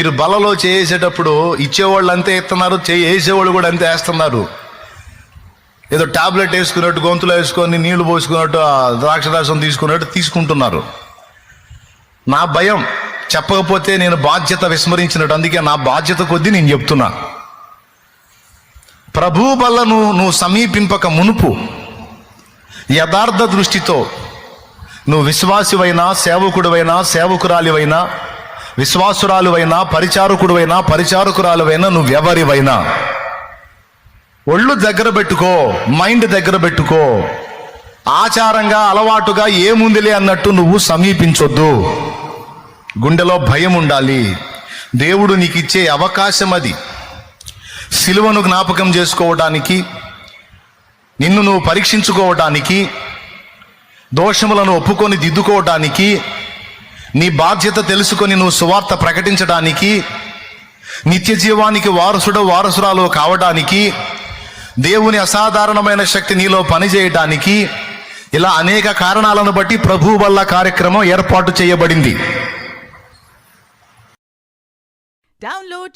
మీరు బలలో చేసేటప్పుడు ఇచ్చేవాళ్ళు అంతే ఇస్తున్నారు చేసేవాళ్ళు కూడా అంతే వేస్తున్నారు. ఏదో టాబ్లెట్ వేసుకున్నట్టు గొంతులో వేసుకొని నీళ్ళు పోసుకున్నట్టు ద్రాక్షరాసం తీసుకున్నట్టు తీసుకుంటున్నారు. నా భయం. చెప్పకపోతే నేను బాధ్యత విస్మరించినట్టు అందుకే నా బాధ్యత కొద్దీ నేను చెప్తున్నా. ప్రభు బలను నువ్వు సమీపింపక మునుపు యథార్థ దృష్టితో నువ్వు విశ్వాసివైనా సేవకుడివైనా సేవకురాలివైనా విశ్వాసురాలువైనా పరిచారకుడువైనా పరిచారకురాలువైనా నువ్వెవరివైనా? ఒళ్ళు దగ్గర పెట్టుకో మైండ్ దగ్గర పెట్టుకో. ఆచారంగా అలవాటుగా ఏముందిలే అన్నట్టు నువ్వు సమీపించొద్దు. గుండెలో భయం ఉండాలి దేవుడు నీకు ఇచ్చే అవకాశం అది సిలువను జ్ఞాపకం చేసుకోవడానికి నిన్ను నువ్వు పరీక్షించుకోవడానికి దోషములను ఒప్పుకొని దిద్దుకోవడానికి నీ బాధ్యత తెలుసుకొని నువ్వు సువార్త ప్రకటించడానికి నిత్య జీవానికి వారసుడు వారసురాలు కావడానికి దేవుని అసాధారణమైన శక్తి నీలో పనిచేయడానికి ఇలా అనేక కారణాలను బట్టి ప్రభు వల్ల కార్యక్రమం ఏర్పాటు చేయబడింది. Download